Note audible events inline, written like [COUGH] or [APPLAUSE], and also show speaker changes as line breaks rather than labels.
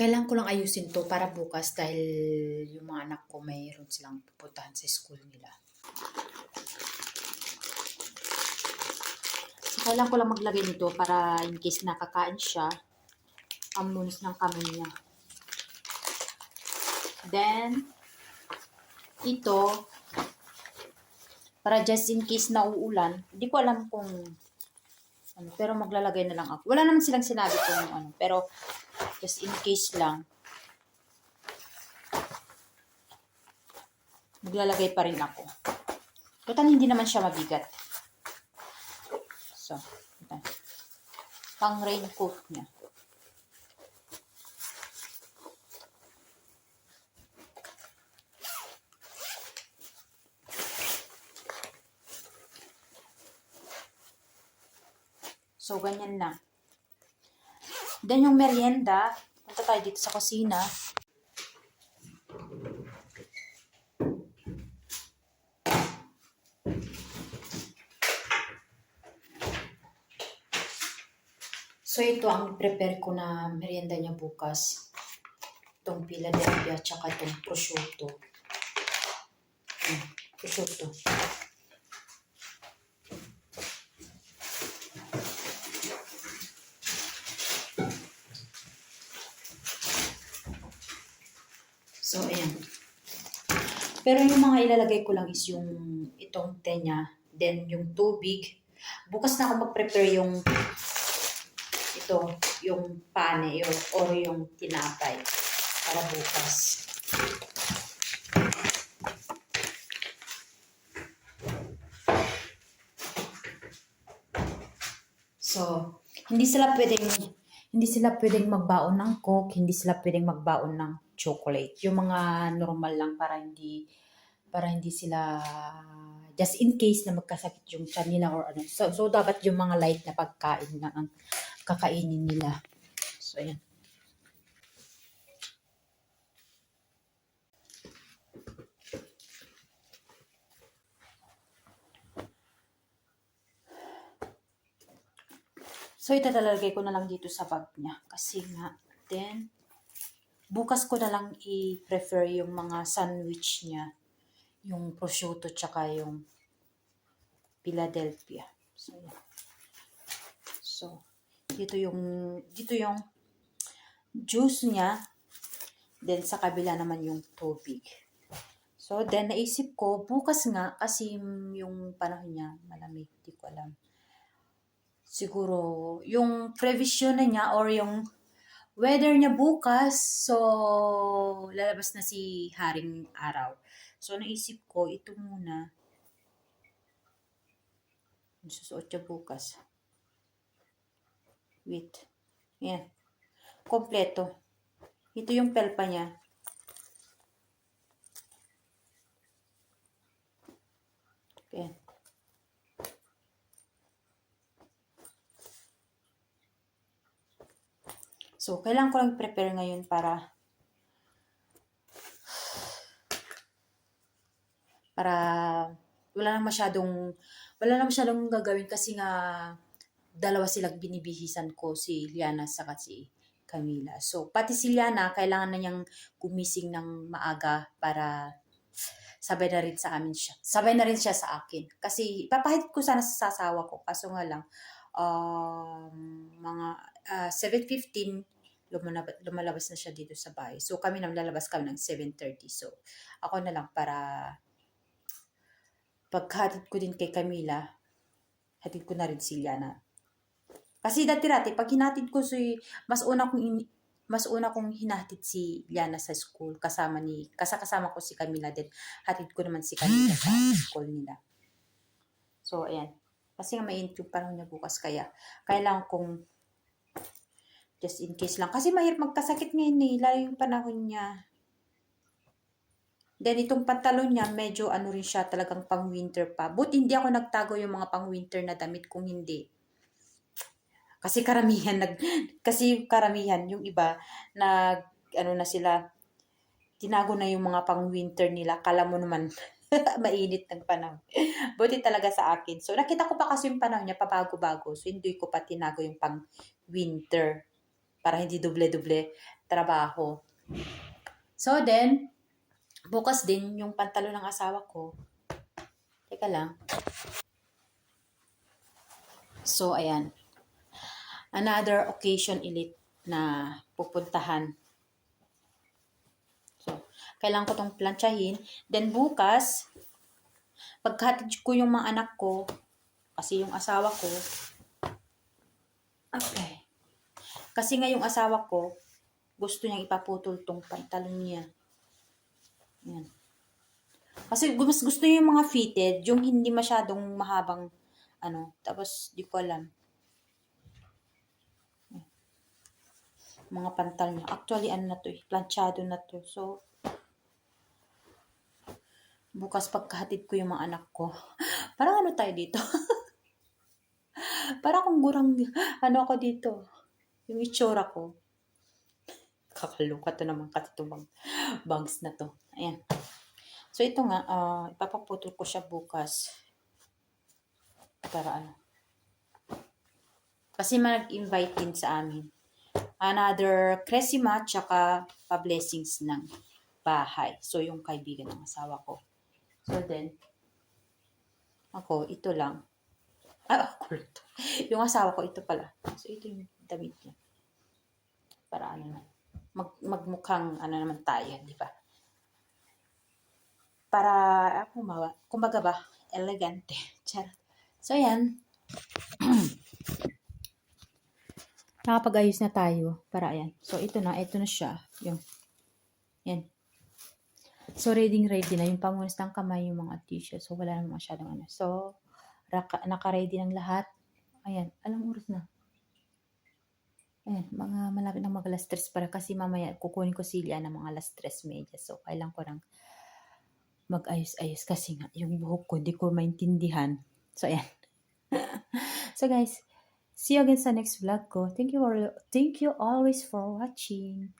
Kailangan ko lang ayusin 'to para bukas dahil yung mga anak ko mayroon silang pupuntahan sa school nila. So, kailangan ko lang maglagay nito para in case nakakain siya, amunis ng kamay niya. Then, ito, para just in case na uulan, hindi ko alam kung ano, pero maglalagay na lang ako. Wala naman silang sinabi kung ano, pero just in case lang, maglalagay pa rin ako. Total, hindi naman siya mabigat. So, ito. Pang raincoat niya. So, ganyan lang. Then, yung merienda, punta tayo dito sa kusina. So, ito ang prepare ko na merienda niya bukas. Itong Philadelphia, tsaka itong prosciutto. Hmm, prosciutto. So, ayan. Pero yung mga ilalagay ko lang is yung itong tenya, then yung tubig. Bukas na ako mag-prepare yung ito, yung pane yung, or yung tinapay para bukas. So, hindi sila pwedeng hindi sila pwedeng magbaon ng coke, hindi sila pwedeng magbaon ng chocolate. Yung mga normal lang para hindi para hindi sila just in case na magkasakit yung tiyan nila or ano. So, so dapat yung mga light na pagkain na ang kakainin nila. So, ayan. So, itatalagay ko na lang dito sa bag niya. Kasi nga, then, bukas ko na lang i-prefer yung mga sandwich niya. Yung prosciutto tsaka yung Philadelphia. So. So, dito yung, dito yung juice niya. Then, sa kabila naman yung tubig. So, then, naisip ko, bukas nga, kasi yung panahon niya, malamig, di ko alam siguro yung prevision na niya or yung weather niya bukas, so lalabas na si Haring Araw. So naisip ko, ito muna. Susuot siya bukas. Wait. Yan. Kompleto. Ito yung pelpa niya. Yan. So, kailangan ko lang prepare ngayon para para wala nang masyadong wala nang masyadong gagawin kasi nga dalawa silang binibihisan ko si Liana sa si Camila. So, pati si Liana, kailangan na niyang gumising ng maaga para sabay na rin sa amin siya. Sabay na rin siya sa akin. Kasi, papahit ko sana sa sasawa ko. Kaso nga lang, um, mga uh, 7.15, lumalabas, lumalabas na siya dito sa bahay. So, kami nang lalabas kami ng 7.30. So, ako na lang para paghatid ko din kay Camila, hatid ko na rin si Liana. Kasi dati-dati, pag hinatid ko si, mas una kong in, mas una kong hinatid si Liana sa school kasama ni kasakasama ko si Camila din. Hatid ko naman si Camila sa school nila. So ayan. Kasi nga mainit yung panahon niya bukas kaya kailangan kong just in case lang. Kasi mahirap magkasakit ngayon eh, lalo yung panahon niya. Then itong pantalon niya, medyo ano rin siya talagang pang winter pa. But hindi ako nagtago yung mga pang winter na damit kung hindi. Kasi karamihan nag [LAUGHS] kasi karamihan yung iba nag ano na sila tinago na yung mga pang winter nila. Kala mo naman [LAUGHS] mainit ng panahon. Buti talaga sa akin. So nakita ko pa kasi yung panahon niya pabago-bago. So hindi ko pa tinago yung pang winter para hindi doble-doble trabaho. So then, bukas din yung pantalo ng asawa ko. Teka lang. So, ayan. Another occasion ulit na pupuntahan. So, kailangan ko tong plantsahin. Then bukas, pagkatid ko yung mga anak ko, kasi yung asawa ko, okay. Kasi nga yung asawa ko, gusto niyang ipaputol tong pantalon niya. Yan. Kasi mas gusto niya yung mga fitted, yung hindi masyadong mahabang, ano, tapos di ko alam. Mga pantal niya. Actually, ano na to eh, planchado na to. So, bukas pagkahatid ko yung mga anak ko. [GASPS] Parang ano tayo dito? [LAUGHS] Para kung gurang, ano ako dito? Yung itsura ko. Kakaluka to naman kasi itong bag, bags na to. Ayan. So, ito nga, ah, ipapaputol ko siya bukas. Para ano. Kasi may nag-invite din sa amin. Another Cresima, tsaka pa-blessings ng bahay. So, yung kaibigan ng asawa ko. So, then, ako, ito lang. Ah, [LAUGHS] ako lang to. Yung asawa ko, ito pala. So, ito yung damit niya. Para ano na. Mag, magmukhang ano naman tayo, di ba? Para, ako mawa, kumbaga ba, elegante. [LAUGHS] Charot. So, ayan. [CLEARS THROAT] Nakapag-ayos na tayo. Para, ayan. So, ito na. Ito na siya. Yung, yan. So, ready ready na. Yung pamunas ng kamay, yung mga tissue. So, wala naman masyadong ano. So, naka-ready ng lahat. Ayan. Alam oras na. Ayan. Mga malapit ng mag alas tres para kasi mamaya kukunin ko sila ng mga alas tres media. So, kailan ko lang mag-ayos-ayos kasi nga yung buhok ko di ko maintindihan. So, ayan. [LAUGHS] so, guys, see you again sa next vlog ko. Thank you, all, thank you always for watching.